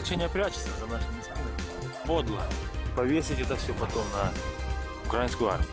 Ополчение прячется за нашими спинами. Подло. Повесить это все потом на украинскую армию.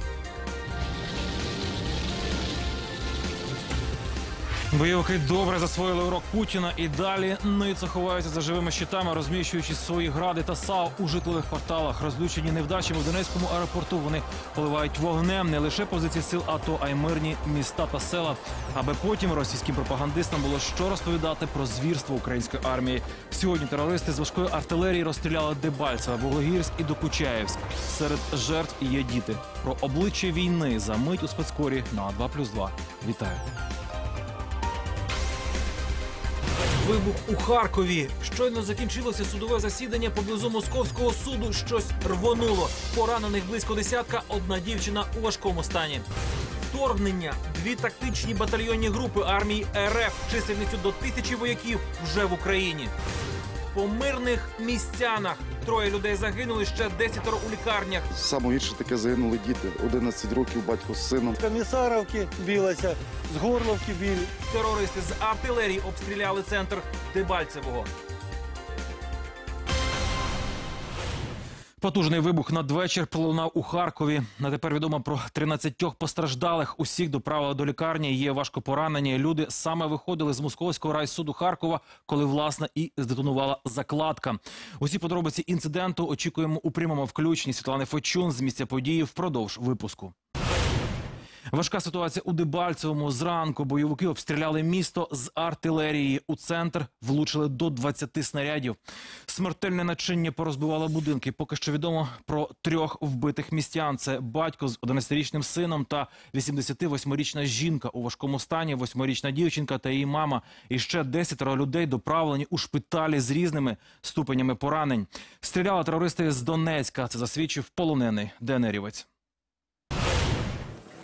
Бойовики добре засвоїли урок Путіна і далі ницца ховаються за живими щитами, розміщуючи свої гради та САУ у житлових кварталах. Розлючені невдачами в Донецькому аеропорту. Вони поливають вогнем не лише позиції сил АТО, а й мирні міста та села, аби потім російським пропагандистам було що розповідати про звірство української армії. Сьогодні терористи з важкої артилерії розстріляли Дебальцеве, Вуглегірськ і Докучаєвськ. Серед жертв є діти. Про обличчя війни за мить у спецкорі на 2+,2. Вітаю. Вибух у Харкові. Щойно закінчилося судове засідання поблизу московського суду. Щось рвонуло. Поранених близько десятка. Одна дівчина у важкому стані. Вторгнення. Дві тактичні батальйонні групи армії РФ чисельністю до тисячі вояків вже в Україні. По мирних містянах троє людей загинули, ще десятеро у лікарнях. Саме гірше таке загинули діти. 11 років батько з сином. Комісаровки білася, з Горловки білі. Терористи з артилерії обстріляли центр Дебальцевого. Потужний вибух надвечір пролунав у Харкові. На тепер відомо про 13 постраждалих. Усіх доправили до лікарні. Є важко поранені. Люди саме виходили з московського райсуду Харкова, коли власне і здетонувала закладка. Усі подробиці інциденту очікуємо у прямому включенні Світлани Фочун з місця події впродовж випуску. Важка ситуація у Дебальцевому. Зранку бойовики обстріляли місто з артилерії. У центр влучили до 20 снарядів. Смертельне начиння порозбивало будинки. Поки що відомо про трьох вбитих містян. Це батько з 11-річним сином та 88-річна жінка у важкому стані, 8-річна дівчинка та її мама. І ще 10 людей доправлені у шпиталі з різними ступенями поранень. Стріляли терористи з Донецька. Це засвідчив полонений Денерівець.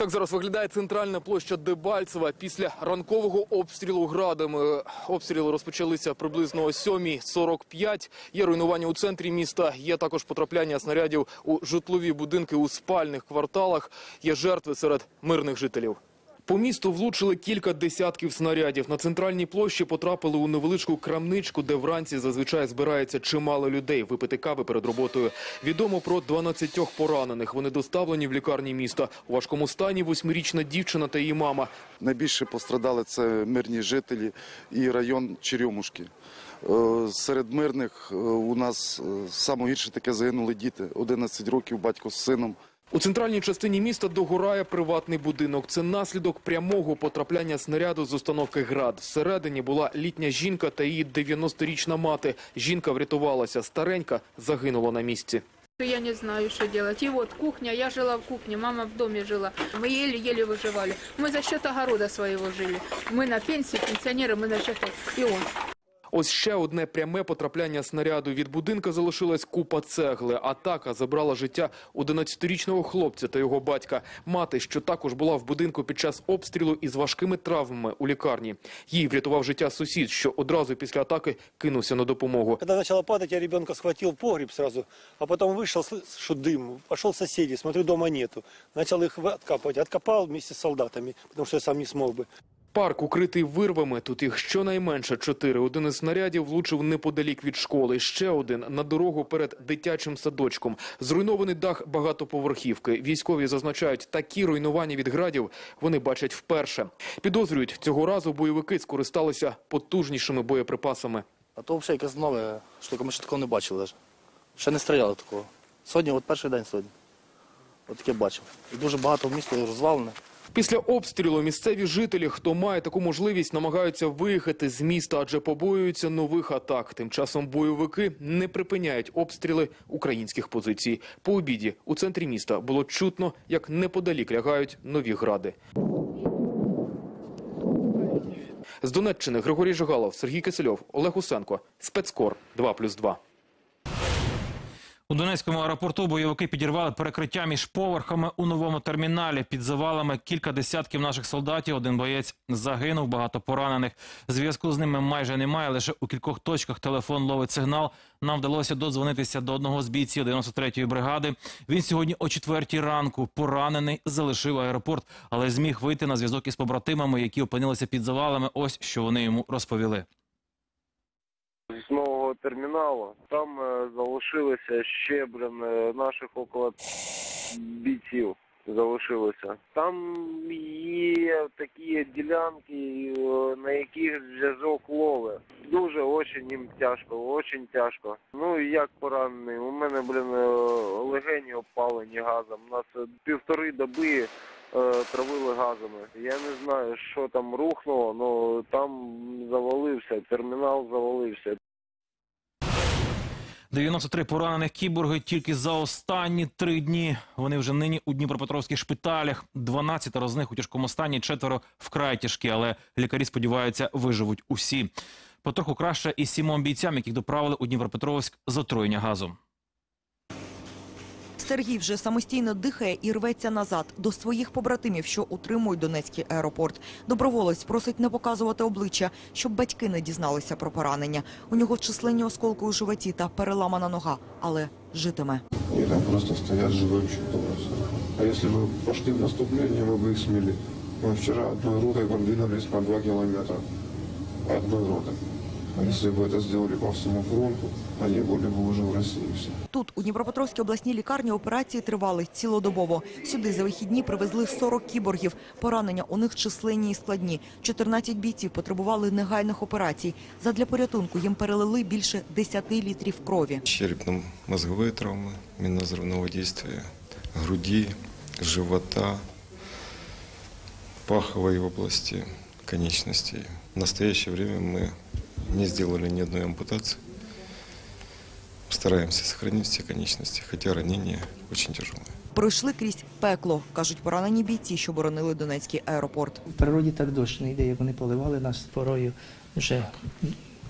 Так зараз виглядає центральна площа Дебальцева після ранкового обстрілу градами. Обстріли розпочалися приблизно о 7.45. Є руйнування у центрі міста. Є також потрапляння снарядів у житлові будинки у спальних кварталах. Є жертви серед мирних жителів. По місту влучили кілька десятків снарядів. На центральній площі потрапили у невеличку крамничку, де вранці зазвичай збирається чимало людей випити кави перед роботою. Відомо про 12 поранених. Вони доставлені в лікарні міста. У важкому стані восьмирічна дівчина та її мама. Найбільше пострадали це мирні жителі і район Черемушки. Е, Серед мирних е, у нас е, саме гірше таке загинули діти. 11 років батько з сином. У центральній частині міста догорає приватний будинок. Це наслідок прямого потрапляння снаряду з установки «Град». Всередині була літня жінка та її 90-річна мати. Жінка врятувалася, старенька загинула на місці. Я не знаю, что делать. И вот кухня, я жила в кухне, мама в доме жила. Мы еле-еле выживали. Мы за счет огорода своего жили. Мы на пенсии, пенсионеры, мы за счет... И он. Ось ще одне пряме потрапляння снаряду. Від будинка залишилась купа цегли. Атака забрала життя 11-річного хлопця та його батька. Мати, що також була в будинку під час обстрілу із важкими травмами у лікарні. Їй врятував життя сусід, що одразу після атаки кинувся на допомогу. Когда начало падать, я ребенка схватил в погреб сразу, а потом вышел, слышу дым, пошел к соседей, смотрю, дома нету. Начал их откапывать, откопал вместе с солдатами, потому что я сам не смог бы. Парк укритий вирвами. Тут їх щонайменше чотири. Один із снарядів влучив неподалік від школи. Ще один на дорогу перед дитячим садочком. Зруйнований дах багатоповерхівки. Військові зазначають, такі руйнування від градів вони бачать вперше. Підозрюють, цього разу бойовики скористалися потужнішими боєприпасами. А то взагалі якась нова штука, ми ще такого не бачили. Даже. Ще не стріляли такого. Сьогодні, от перший день сьогодні. От таке бачив. І дуже багато в місто розвалене. Після обстрілу місцеві жителі, хто має таку можливість, намагаються виїхати з міста, адже побоюються нових атак. Тим часом бойовики не припиняють обстріли українських позицій. По обіді у центрі міста було чутно, як неподалік лягають нові гради. З Донеччини Григорій Жигалов, Сергій Кисельов, Олег Усенко. Спецкор 2+,2. У Донецькому аеропорту бойовики підірвали перекриття між поверхами у новому терміналі. Під завалами кілька десятків наших солдатів. Один боєць загинув, багато поранених. Зв'язку з ними майже немає. Лише у кількох точках телефон ловить сигнал. Нам вдалося додзвонитися до одного з бійців 93-ї бригади. Він сьогодні о четвертій ранку поранений залишив аеропорт, але зміг вийти на зв'язок із побратимами, які опинилися під завалами. Ось що вони йому розповіли. З нового терміналу. Там е, залишилося ще блін, е, наших около бійців. Залишилося. Там є такі ділянки, е, на яких зв'язок лови. Дуже очень їм тяжко, очень тяжко. Ну і як поранений? У мене, блін, легені опалені газом. У нас півтори доби травили газами. Я не знаю, що там рухнуло, але там завалився, термінал завалився. 93 поранених кіборги тільки за останні три дні. Вони вже нині у Дніпропетровських шпиталях. 12 з них у тяжкому стані, четверо вкрай тяжкі, але лікарі сподіваються, виживуть усі. Потроху краще і сімом бійцям, яких доправили у Дніпропетровськ з отруєння газом. Сергій вже самостійно дихає і рветься назад до своїх побратимів, що утримують Донецький аеропорт. Доброволець просить не показувати обличчя, щоб батьки не дізналися про поранення. У нього численні осколки у животі та переламана нога, але житиме. Они там просто стоят живущие просто. А если бы пошли в наступление, мы бы их смели. Мы вчера одной ротой продвинулись по два километра. Одной ротой. А если бы это сделали по всему фронту, они были бы уже в России все. Тут у Дніпропетровській обласній лікарні операції тривали цілодобово. Сюди за вихідні привезли 40 кіборгів. Поранення у них численні і складні. 14 бійців потребували негайних операцій. Задля порятунку їм перелили більше 10 літрів крові. Черепно-мозговые травмы, минно-взрывного действия, груди, живота, паховой области, конечностей. В настоящее время мы не сделали ни одной ампутации. Стараемся сохранить все конечности, хотя ранения очень тяжелые. Пройшли крізь пекло, кажуть поранені бійці, що боронили Донецький аеропорт. В природі так дощ не йде, як вони поливали нас порою вже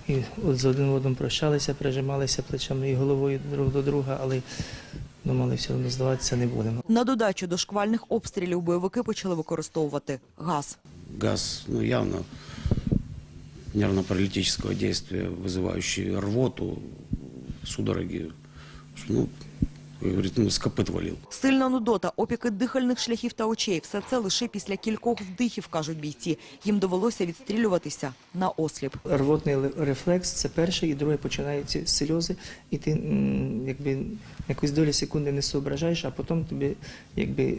і от з один одним прощалися, прижималися плечами і головою друг до друга, але думали, все одно здаватися не будемо. На додачу до шквальних обстрілів бойовики почали використовувати газ. газ, ну, явно нервно-паралитического действия, вызывающий рвоту, судороги. Ну, как говорит, ну, копыт валил. Сильна нудота, опіки дихальних шляхів та очей. Все це лише після кількох вдихів, кажуть бійці. Їм довелося відстрілюватися на осліп. Рвотний рефлекс це перший, і другий починаються сльози, і ти якби якусь долю секунди не соображаєш, а потім тобі якби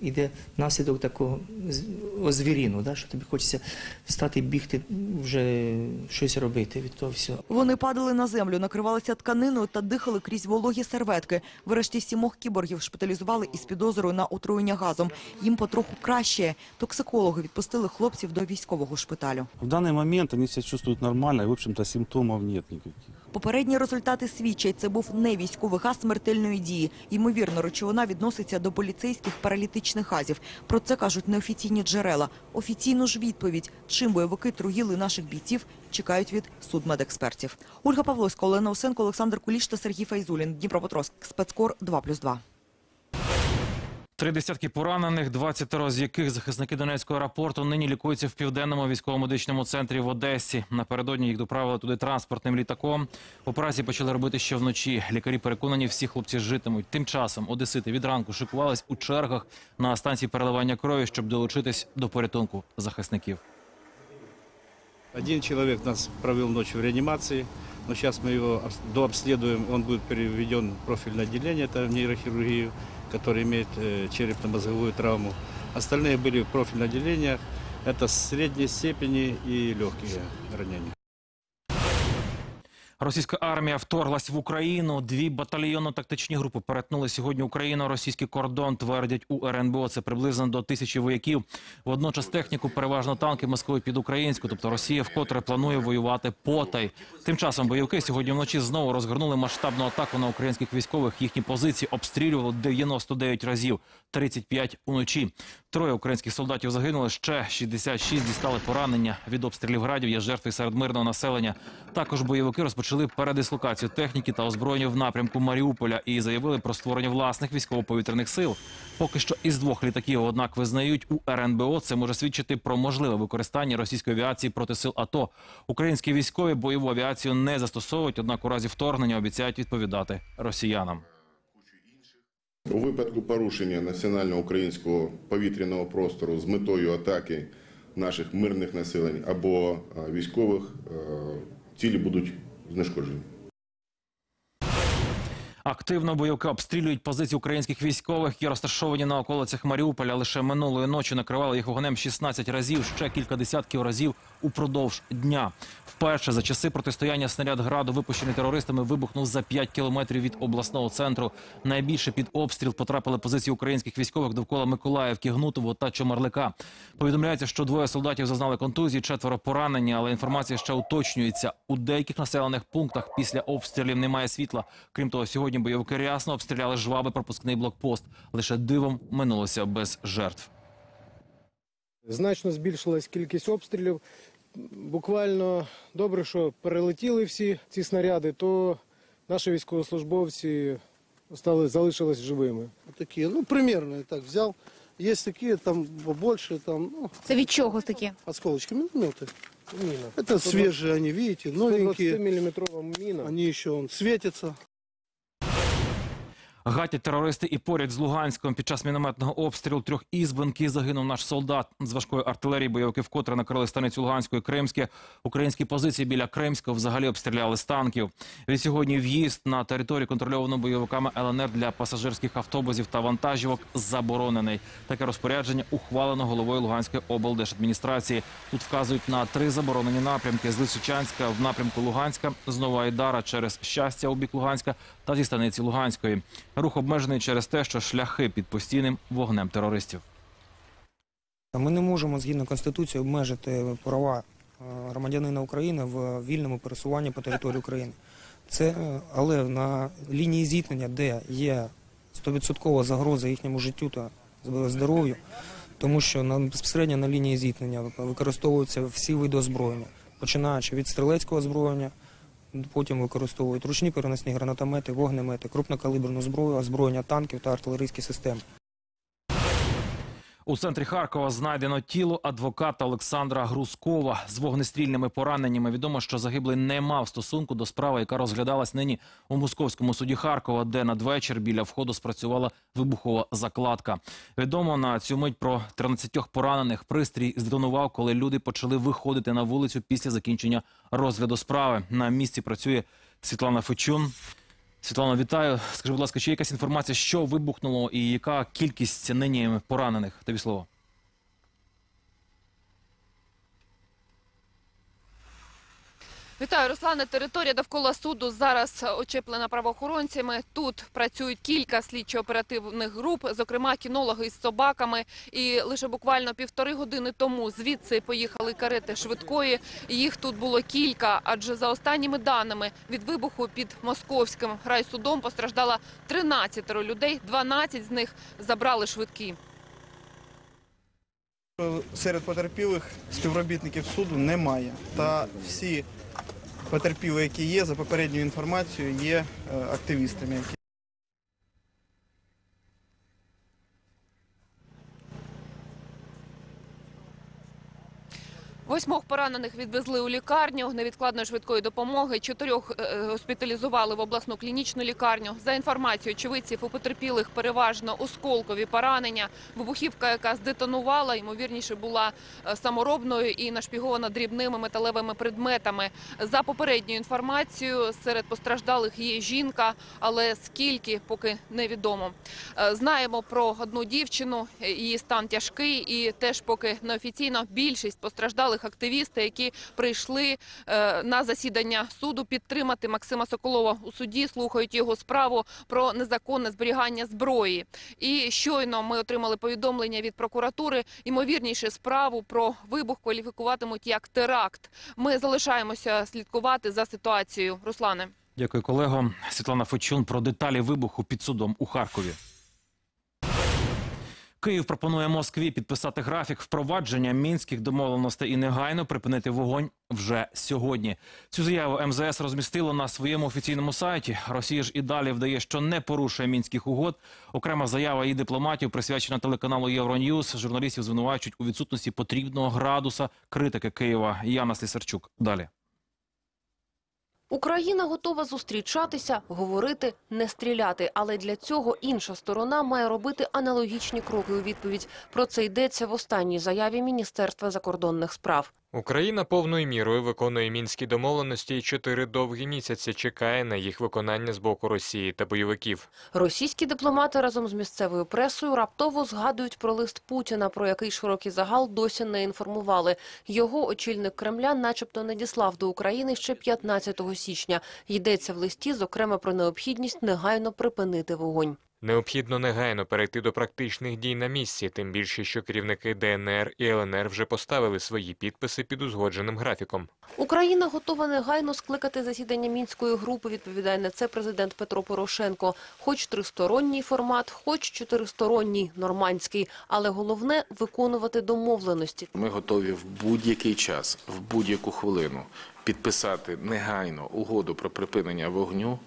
йде наслідок такого з- озвіріну, да, що тобі хочеться встати, бігти, вже щось робити від того всього. Вони падали на землю, накривалися тканиною та дихали крізь вологі серветки. Врешті сімох кіборгів шпиталізували із підозрою на отруєння газом. Їм потроху краще. Токсикологи відпустили хлопців до військового шпиталю. В даний момент вони себе чувствують нормально, і в общем-то, симптомів немає никаких. Попередні результати свідчать, це був не військовий газ смертельної дії. Ймовірно, речовина відноситься до поліцейських паралітичних газів. Про це кажуть неофіційні джерела. Офіційну ж відповідь, чим бойовики труїли наших бійців, чекають від судмедекспертів. Ольга Павловська, Олена Осенко, Олександр Куліш та Сергій Файзулін. Дніпропетровськ. Спецкор 2+,2. Три десятки поранених, 20 з яких захисники Донецького аеропорту нині лікуються в південному військово-медичному центрі в Одесі. Напередодні їх доправили туди транспортним літаком. Операції почали робити ще вночі. Лікарі переконані, всі хлопці житимуть. Тим часом одесити від ранку шикувались у чергах на станції переливання крові, щоб долучитись до порятунку захисників. Один человек нас провел ночь в реанимации, но сейчас мы его обс- дообследуем, он будет переведен в профильное отделение, это в нейрохирургию, который имеет э, черепно-мозговую травму. Остальные были в профильных отделениях, это средней степени и легкие ранения. Російська армія вторглась в Україну. Дві батальйонно-тактичні групи перетнули сьогодні Україно-російський кордон. Твердять у РНБО. Це приблизно до тисячі вояків. Водночас техніку, переважно танки Москви під українську. Тобто Росія вкотре планує воювати потай. Тим часом бойовики сьогодні вночі знову розгорнули масштабну атаку на українських військових. Їхні позиції обстрілювали 99 разів, 35 уночі. Троє українських солдатів загинули. Ще 66 дістали поранення від обстрілів градів. Є жертви серед мирного населення. Також бойовики розпочали передислокацію техніки та озброєння в напрямку Маріуполя і заявили про створення власних військово-повітряних сил. Поки що із двох літаків, однак, визнають у РНБО. Це може свідчити про можливе використання російської авіації проти сил АТО. Українські військові бойову авіацію не застосовують, однак у разі вторгнення обіцяють відповідати росіянам. У випадку порушення національного українського повітряного простору з метою атаки наших мирних населень або е, військових е, цілі будуть знешкоджені. Активно бойовики обстрілюють позиції українських військових, які розташовані на околицях Маріуполя. Лише минулої ночі накривали їх вогнем 16 разів, ще кілька десятків разів упродовж дня. Вперше за часи протистояння снаряд граду, випущений терористами, вибухнув за 5 кілометрів від обласного центру. Найбільше під обстріл потрапили позиції українських військових довкола Миколаївки, Гнутово та Чомарлика. Повідомляється, що двоє солдатів зазнали контузії, четверо поранені, але інформація ще уточнюється. У деяких населених пунктах після обстрілів немає світла. Крім того, сьогодні бойовики рясно обстріляли жваби пропускний блокпост. Лише дивом минулося без жертв. Значно збільшилась кількість обстрілів. Буквально добре, що перелетіли всі ці снаряди, то наші військовослужбовці стали, залишились живими. Такие, ну, примерно, я так взял. Есть такие, там побольше, там, ну, Це від чого такі? осколочки, минометы. Міна. Это свежие они, видите, новенькие. 120-мм міна. Они еще он, светятся. Гатять терористи і поряд з Луганськом під час мінометного обстрілу трьох ізбинки загинув наш солдат з важкої артилерії. Бойовики вкотре накрили станицю Луганської Кримське. Українські позиції біля Кримського взагалі обстріляли з танків. Від сьогодні в'їзд на територію контрольовану бойовиками ЛНР для пасажирських автобусів та вантажівок заборонений. Таке розпорядження ухвалено головою Луганської облдержадміністрації. Тут вказують на три заборонені напрямки: з Лисичанська в напрямку Луганська, з Новоайдара через щастя у бік Луганська та зі станиці Луганської. Рух обмежений через те, що шляхи під постійним вогнем терористів. Ми не можемо згідно конституції обмежити права е, громадянина України в вільному пересуванні по території України. Це е, але на лінії зіткнення, де є 100% загроза їхньому життю та здоров'ю, тому що на безпосередньо на лінії зіткнення використовуються всі види озброєння, починаючи від стрілецького озброєння, потім використовують ручні переносні гранатомети, вогнемети, крупнокаліберну зброю, озброєння танків та артилерійські системи. У центрі Харкова знайдено тіло адвоката Олександра Грузкова з вогнестрільними пораненнями. Відомо, що загиблий не мав стосунку до справи, яка розглядалась нині у московському суді Харкова, де надвечір біля входу спрацювала вибухова закладка. Відомо на цю мить про 13 поранених пристрій здетонував, коли люди почали виходити на вулицю після закінчення розгляду справи. На місці працює Світлана Фечун. Світлана, вітаю. Скажи, будь ласка, чи є якась інформація, що вибухнуло і яка кількість нині поранених? Тобі слово. Вітаю, Руслане. Територія довкола суду зараз очеплена правоохоронцями. Тут працюють кілька слідчо-оперативних груп, зокрема кінологи із собаками. І лише буквально півтори години тому звідси поїхали карети швидкої. Їх тут було кілька, адже за останніми даними від вибуху під московським райсудом постраждало 13 людей. 12 з них забрали швидкі. Серед потерпілих співробітників суду немає. Та всі потерпілі, які є, за попередньою інформацією, є е, активістами. Восьмох поранених відвезли у лікарню невідкладної швидкої допомоги. Чотирьох е, госпіталізували в обласну клінічну лікарню. За інформацією очевидців, у потерпілих переважно осколкові поранення. Вибухівка, яка здетонувала, ймовірніше була е, саморобною і нашпігована дрібними металевими предметами. За попередньою інформацією, серед постраждалих є жінка, але скільки поки невідомо. Е, Знаємо про одну дівчину, е, її стан тяжкий, і теж поки неофіційно більшість постраждалих активісти, які прийшли е, на засідання суду підтримати Максима Соколова у суді, слухають його справу про незаконне зберігання зброї. І щойно ми отримали повідомлення від прокуратури. Ймовірніше справу про вибух кваліфікуватимуть як теракт. Ми залишаємося слідкувати за ситуацією. Руслане. Дякую, колего. Світлана Фечун про деталі вибуху під судом у Харкові. Київ пропонує Москві підписати графік впровадження мінських домовленостей і негайно припинити вогонь вже сьогодні. Цю заяву МЗС розмістило на своєму офіційному сайті. Росія ж і далі вдає, що не порушує мінських угод. Окрема заява її дипломатів присвячена телеканалу Євроньюз. Журналістів звинувачують у відсутності потрібного градуса критики Києва. Яна Слісарчук. Далі. Україна готова зустрічатися, говорити, не стріляти. Але для цього інша сторона має робити аналогічні кроки у відповідь. Про це йдеться в останній заяві Міністерства закордонних справ. Україна повною мірою виконує мінські домовленості і чотири довгі місяці чекає на їх виконання з боку Росії та бойовиків. Російські дипломати разом з місцевою пресою раптово згадують про лист Путіна, про який широкий загал досі не інформували. Його очільник Кремля начебто надіслав до України ще 15 січня. Йдеться в листі, зокрема, про необхідність негайно припинити вогонь. Необхідно негайно перейти до практичних дій на місці, тим більше, що керівники ДНР і ЛНР вже поставили свої підписи під узгодженим графіком. Україна готова негайно скликати засідання мінської групи. Відповідає на це президент Петро Порошенко. Хоч тристоронній формат, хоч чотиристоронній нормандський, але головне виконувати домовленості. Ми готові в будь-який час, в будь-яку хвилину підписати негайно угоду про припинення вогню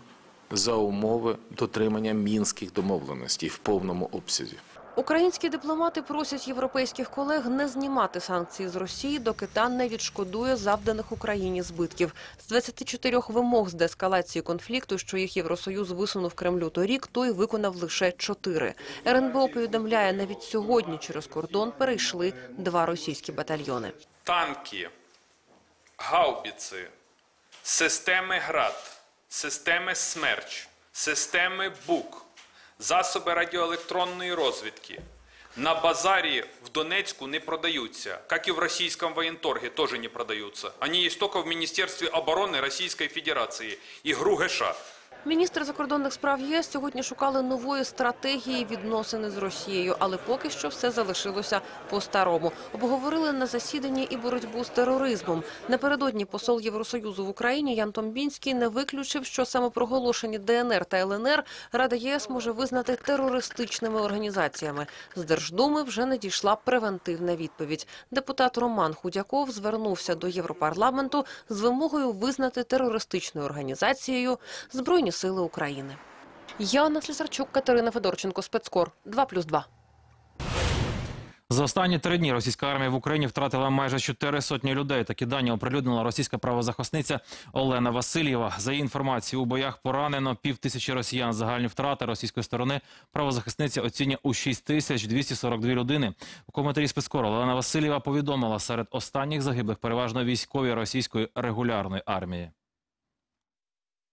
за умови дотримання мінських домовленостей в повному обсязі. Українські дипломати просять європейських колег не знімати санкції з Росії, доки та не відшкодує завданих Україні збитків. З 24 вимог з деескалації конфлікту, що їх Євросоюз висунув Кремлю торік, той виконав лише чотири. РНБО повідомляє, навіть сьогодні через кордон перейшли два російські батальйони. танки, гаубіци, системи ГРАД, системи СМЕРЧ, системи БУК, засоби радіоелектронної розвідки на базарі в Донецку не продаются, как и в российском военторге тоже не продаются. Они есть только в Министерстве обороны Российской Федерации и ГРУ ГШ. Міністри закордонних справ ЄС сьогодні шукали нової стратегії відносини з Росією, але поки що все залишилося по-старому. Обговорили на засіданні і боротьбу з тероризмом. Напередодні посол Євросоюзу в Україні Ян Томбінський не виключив, що самопроголошені ДНР та ЛНР Рада ЄС може визнати терористичними організаціями. З Держдуми вже надійшла превентивна відповідь. Депутат Роман Худяков звернувся до Європарламенту з вимогою визнати терористичною організацією Збройні сили України. Яна Слісарчук, Катерина Федорченко, спецкор 2+,2. За останні три дні російська армія в Україні втратила майже чотири сотні людей. Такі дані оприлюднила російська правозахисниця Олена Васильєва. За її інформацією, у боях поранено пів тисячі росіян. Загальні втрати російської сторони правозахисниця оцінює у 6 тисяч 242 людини. У коментарі спецкору Олена Васильєва повідомила, серед останніх загиблих переважно військові російської регулярної армії.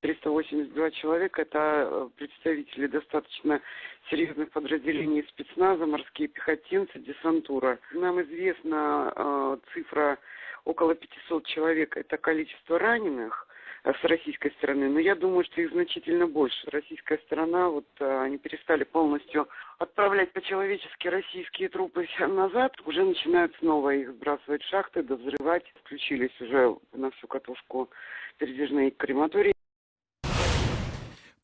382 человека – это э, представители достаточно серьезных подразделений спецназа, морские пехотинцы, десантура. Нам известна э, цифра около 500 человек – это количество раненых э, с российской стороны, но я думаю, что их значительно больше. Российская сторона, вот э, они перестали полностью отправлять по-человечески российские трупы назад, уже начинают снова их сбрасывать в шахты, взрывать. Включились уже на всю катушку передвижные крематории.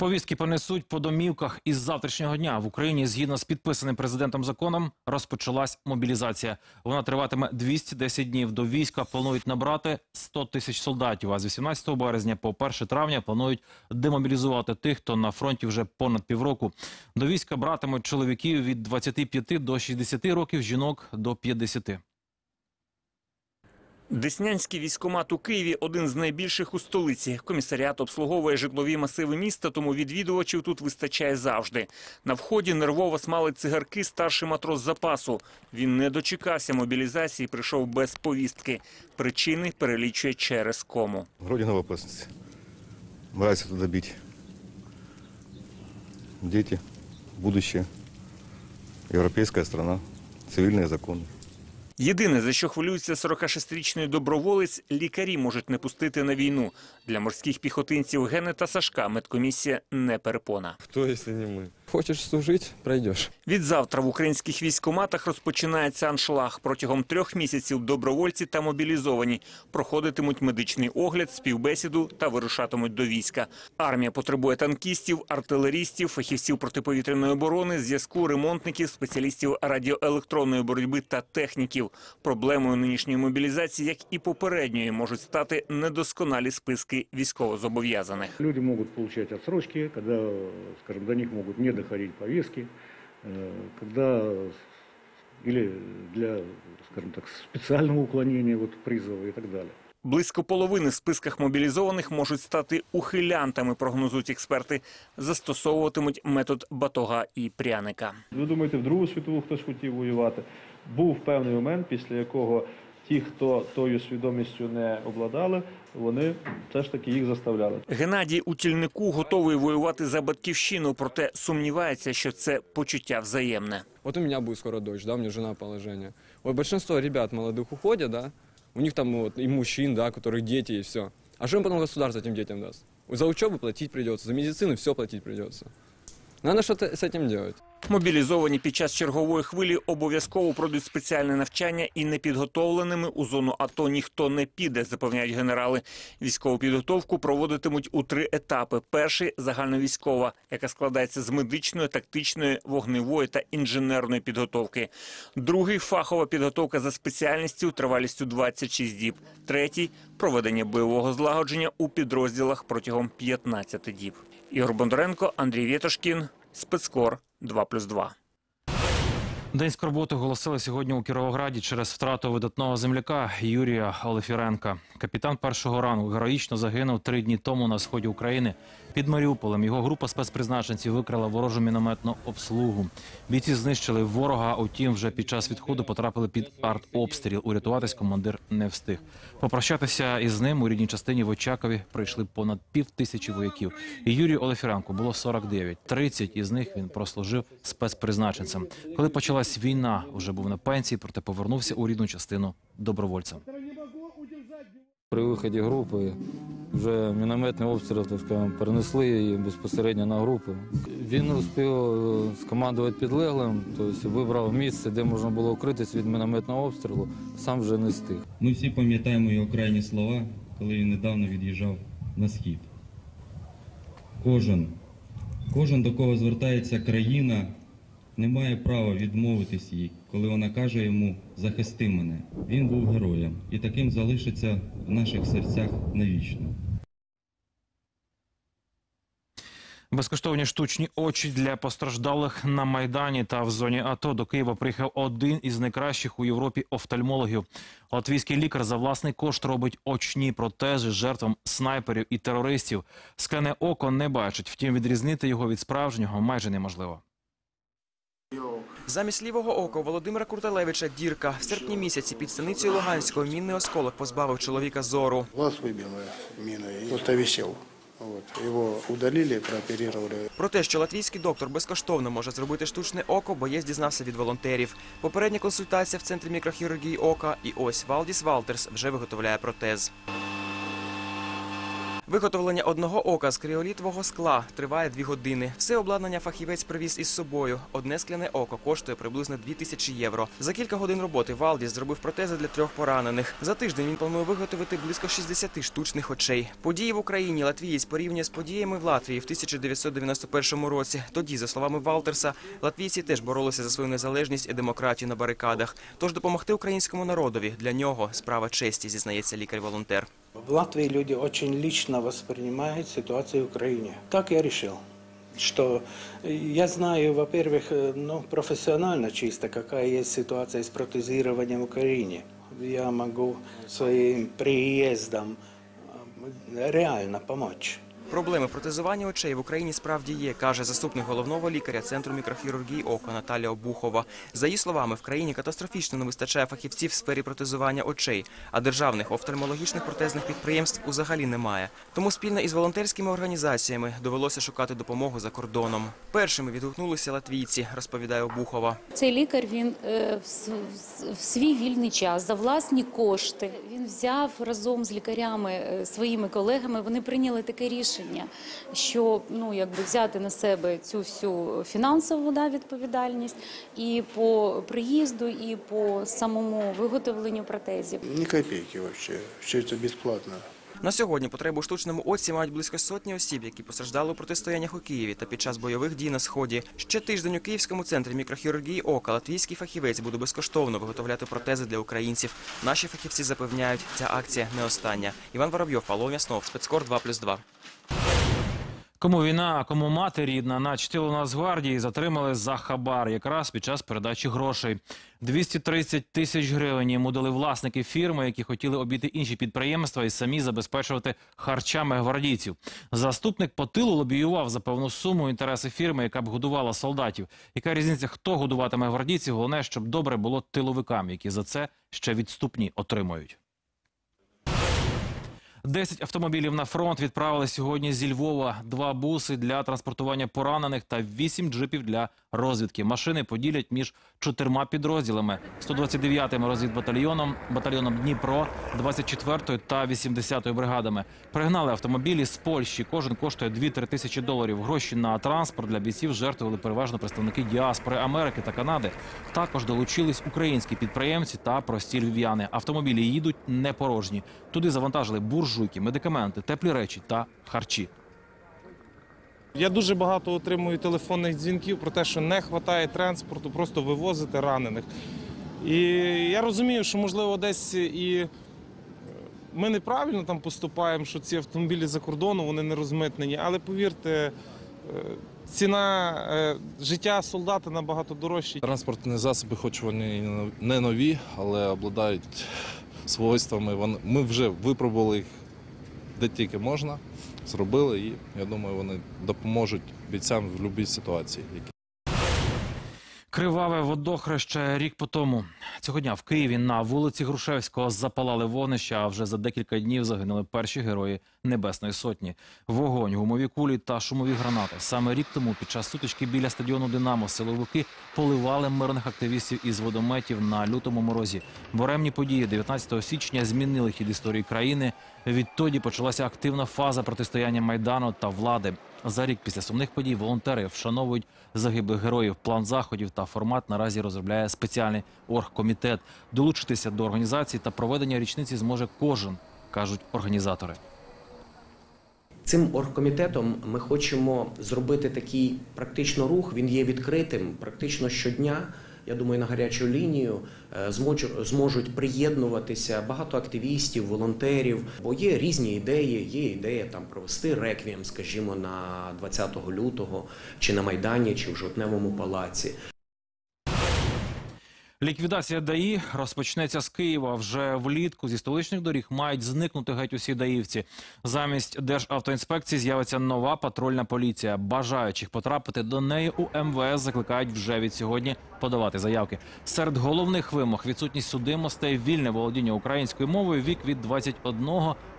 Повістки понесуть по домівках із завтрашнього дня. В Україні, згідно з підписаним президентом законом, розпочалась мобілізація. Вона триватиме 210 днів. До війська планують набрати 100 тисяч солдатів. А з 18 березня по 1 травня планують демобілізувати тих, хто на фронті вже понад півроку. До війська братимуть чоловіків від 25 до 60 років, жінок до 50. Деснянський військкомат у Києві один з найбільших у столиці. Комісаріат обслуговує житлові масиви міста, тому відвідувачів тут вистачає завжди. На вході нервово смалить цигарки старший матрос запасу. Він не дочекався мобілізації, прийшов без повістки. Причини перелічує через кому. Родина в опасности. Нравится туда бить. Дети, будущее. Европейская страна, цивильные законы. Єдине, за що хвилюється 46-річний доброволець, лікарі можуть не пустити на війну. Для морських піхотинців Гени та Сашка медкомісія не перепона. Хто, якщо не мы? Хочешь служить – пройдешь. Відзавтра в українських військкоматах розпочинається аншлаг. Протягом трьох місяців добровольці та мобілізовані проходитимуть медичний огляд, співбесіду та вирушатимуть до війська. Армія потребує танкістів, артилерістів, фахівців протиповітряної оборони, зв'язку, ремонтників, спеціалістів радіоелектронної боротьби та техніків. Проблемою нинішньої мобілізації, як і попередньої, можуть стати недосконалі списки військовозобов'язаних. Люди могут получать отсрочки, когда, скажем, до них могут не доходить повестки, э, когда или для, скажем так, специального уклонения от призова и так далее. Близько половини в списках мобілізованих можуть стати ухилянтами, прогнозують експерти. Застосовуватимуть метод батога і пряника. Ви думаєте, в Другу світову хтось хотів воювати? Був певний момент, після якого ті, хто тою свідомістю не обладали, вони все ж таки їх заставляли. Геннадій у тільнику готовий воювати за батьківщину, проте сумнівається, що це почуття взаємне. Вот у меня будет скоро дочь, да, у меня жена положение. Вот большинство ребят молодых уходят, да, у них там вот и мужчин, да, у которых дети и все. А что им потом государство этим детям даст? За учебу платить придется, за медицину все платить придется. Надо что-то с этим делать. Мобілізовані під час чергової хвилі обов'язково пройдуть спеціальне навчання і непідготовленими у зону АТО ніхто не піде, запевняють генерали. Військову підготовку проводитимуть у три етапи. Перший загальновійськова, яка складається з медичної, тактичної, вогневої та інженерної підготовки. Другий фахова підготовка за спеціальністю тривалістю 26 діб. Третій проведення бойового злагодження у підрозділах протягом 15 діб. Ігор Бондаренко, Андрій Вєтошкін, спецкор 2+,2. День скорботи оголосили сьогодні у Кіровограді через втрату видатного земляка Юрія Олефіренка. Капітан першого рангу героїчно загинув три дні тому на сході України під Маріуполем. Його група спецпризначенців викрала ворожу мінометну обслугу. Бійці знищили ворога. Утім, вже під час відходу потрапили під артобстріл. Урятуватись командир не встиг. Попрощатися із ним у рідній частині в Очакові прийшли понад пів тисячі вояків. І Юрію Олефіренку було 49. 30 із них він прослужив спецпризначенцем. Коли почалась війна, вже був на пенсії, проте повернувся у рідну частину добровольцем. При виході групи вже мінометний обстріл, так скажемо, перенесли її безпосередньо на групу. Він успів е, скомандувати підлеглим, тобто вибрав місце, де можна було укритись від мінометного обстрілу, сам вже не встиг. Ми всі пам'ятаємо його крайні слова, коли він недавно від'їжджав на схід. Кожен, кожен, до кого звертається країна, не має права відмовитись їй, коли вона каже йому захисти мене. Він був героєм і таким залишиться в наших серцях навічно. Безкоштовні штучні очі для постраждалих на майдані та в зоні АТО до Києва приїхав один із найкращих у Європі офтальмологів. Латвійський лікар за власний кошт робить очні протези жертвам снайперів і терористів. Скляне око не бачить, втім відрізнити його від справжнього майже неможливо. Замість лівого ока у Володимира Курталевича дірка. В серпні місяці під станицею Луганського мінний осколок позбавив чоловіка зору. Глаз выбило миной, просто висел. Вот. Его удалили, прооперировали. Про те, що латвійський доктор безкоштовно може зробити штучне око, боєць дізнався від волонтерів. Попередня консультація в центрі мікрохірургії ока, і ось Валдіс Валтерс вже виготовляє протез. Виготовлення одного ока з кріолітового скла триває дві години. Все обладнання фахівець привіз із собою. Одне скляне око коштує приблизно 2000 євро. За кілька годин роботи Валдіс зробив протези для трьох поранених. За тиждень він планує виготовити близько 60 штучних очей. Події в Україні латвієць порівнює з подіями в Латвії в 1991 році. Тоді, за словами Валтерса, латвійці теж боролися за свою незалежність і демократію на барикадах. Тож допомогти українському народові для нього справа честі, зізнається лікар-волонтер. В Латвии люди очень лично воспринимают ситуацию в Украине. Так я решил, что я знаю, во-первых, э, ну, профессионально чисто, какая есть ситуация с протезированием в Украине. Я могу своим приездом э, реально помочь. Проблеми протезування очей в Україні справді є, каже заступник головного лікаря центру мікрохірургії ока Наталя Обухова. За її словами, в країні катастрофічно не вистачає фахівців в сфері протезування очей, а державних офтальмологічних протезних підприємств взагалі немає. Тому спільно із волонтерськими організаціями довелося шукати допомогу за кордоном. Першими відгукнулися латвійці, розповідає Обухова. Цей лікар він е, в свій вільний час за власні кошти. Він взяв разом з лікарями е, своїми колегами. Вони прийняли таке рішення, що ну якби взяти на себе цю всю фінансову да, відповідальність і по приїзду, і по самому виготовленню протезів. Ні копійки взагалі, Все це бесплатно. На сьогодні потребу штучному оці мають близько сотні осіб, які постраждали у протистояннях у Києві та під час бойових дій на сході. Ще тиждень у Київському центрі мікрохірургії ока латвійський фахівець буде безкоштовно виготовляти протези для українців. Наші фахівці запевняють, ця акція не остання. Іван Воробйов, Павло М'яснов, спецкор 2+,2. Кому війна, а кому мати рідна, на чтілу Нацгвардії затримали за хабар якраз під час передачі грошей. 230 тисяч гривень йому дали власники фірми, які хотіли обійти інші підприємства і самі забезпечувати харчами гвардійців. Заступник по тилу лобіював за певну суму інтереси фірми, яка б годувала солдатів. Яка різниця, хто годуватиме гвардійців? Головне, щоб добре було тиловикам, які за це ще відступні отримують. 10 автомобілів на фронт відправили сьогодні зі Львова. Два буси для транспортування поранених та 8 джипів для розвідки. Машини поділять між чотирма підрозділами: 129-м розвідбатальйоном, батальйоном Дніпро, 24-ю та 80-ю бригадами. Пригнали автомобілі з Польщі. Кожен коштує 2-3 тисячі доларів. Гроші на транспорт для бійців жертвували переважно представники діаспори Америки та Канади. Також долучились українські підприємці та прості львів'яни. Автомобілі їдуть не порожні. Туди завантажили буржуйки, медикаменти, теплі речі та харчі. Я дуже багато отримую телефонних дзвінків про те, що не вистачає транспорту, просто вивозити ранених. І я розумію, що можливо десь і ми неправильно там поступаємо, що ці автомобілі за кордону вони не розмитнені, але повірте. е, Ціна е, життя солдата набагато дорожча. Транспортні засоби, хоч вони не нові, але обладають свойствами. Ми вже випробували їх де тільки можна, зробили і я думаю, вони допоможуть бійцям в будь-якій ситуації. Криваве водохреще рік по тому. Цього дня в Києві на вулиці Грушевського запалали вогнища, а вже за декілька днів загинули перші герої Небесної Сотні. Вогонь, гумові кулі та шумові гранати. Саме рік тому під час сутички біля стадіону Динамо силовики поливали мирних активістів із водометів на лютому морозі. Буремні події 19 січня змінили хід історії країни. Відтоді почалася активна фаза протистояння майдану та влади. За рік після сумних подій волонтери вшановують загиблих героїв. План заходів та формат наразі розробляє спеціальний оргкомітет. Долучитися до організації та проведення річниці зможе кожен, кажуть організатори. Цим оргкомітетом ми хочемо зробити такий практично рух. Він є відкритим практично щодня. Я думаю, на гарячу лінію е, зможуть приєднуватися багато активістів, волонтерів, бо є різні ідеї. Є ідея там провести реквієм, скажімо, на 20 лютого, чи на майдані, чи в жовтневому палаці. Ліквідація ДАІ розпочнеться з Києва. Вже влітку зі столичних доріг мають зникнути геть усі даївці. Замість Державтоінспекції з'явиться нова патрульна поліція. Бажаючих потрапити до неї у МВС закликають вже від сьогодні подавати заявки. Серед головних вимог відсутність судимостей, вільне володіння українською мовою, вік від 21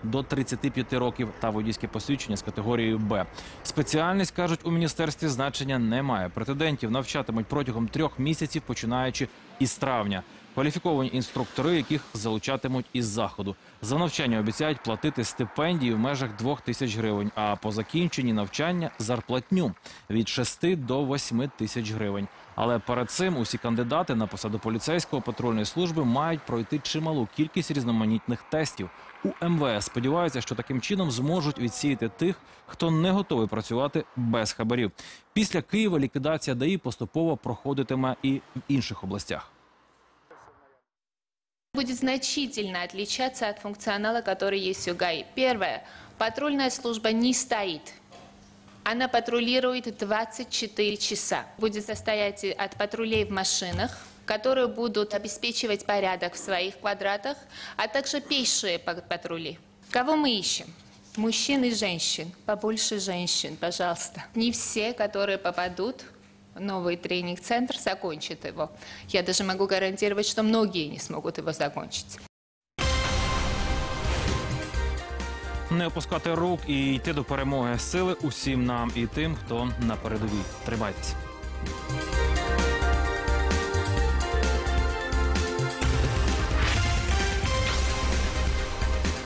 до 35 років та водійське посвідчення з категорією Б. Спеціальність кажуть у міністерстві значення немає. Претендентів навчатимуть протягом трьох місяців, починаючи із травня. Кваліфіковані інструктори, яких залучатимуть із заходу. За навчання обіцяють платити стипендії в межах двох тисяч гривень. А по закінченні навчання зарплатню від 6 до 8 тисяч гривень. Але перед цим усі кандидати на посаду поліцейського патрульної служби мають пройти чималу кількість різноманітних тестів. У МВС сподіваються, що таким чином зможуть відсіяти тих, хто не готовий працювати без хабарів. Після Києва ліквідація ДАІ поступово проходитиме і в інших областях. будет значительно отличаться от функционала, который есть у ГАИ. Первое. Патрульная служба не стоит. Она патрулирует 24 часа. Будет состоять от патрулей в машинах, которые будут обеспечивать порядок в своих квадратах, а также пешие па- патрули. Кого мы ищем? Мужчин и женщин. Побольше женщин, пожалуйста. Не все, которые попадут в новый тренинг-центр, закончат его. Я даже могу гарантировать, что многие не смогут его закончить. Не опускати рук і йти до перемоги. Сили усім нам і тим, хто на передовій. Тримайтеся.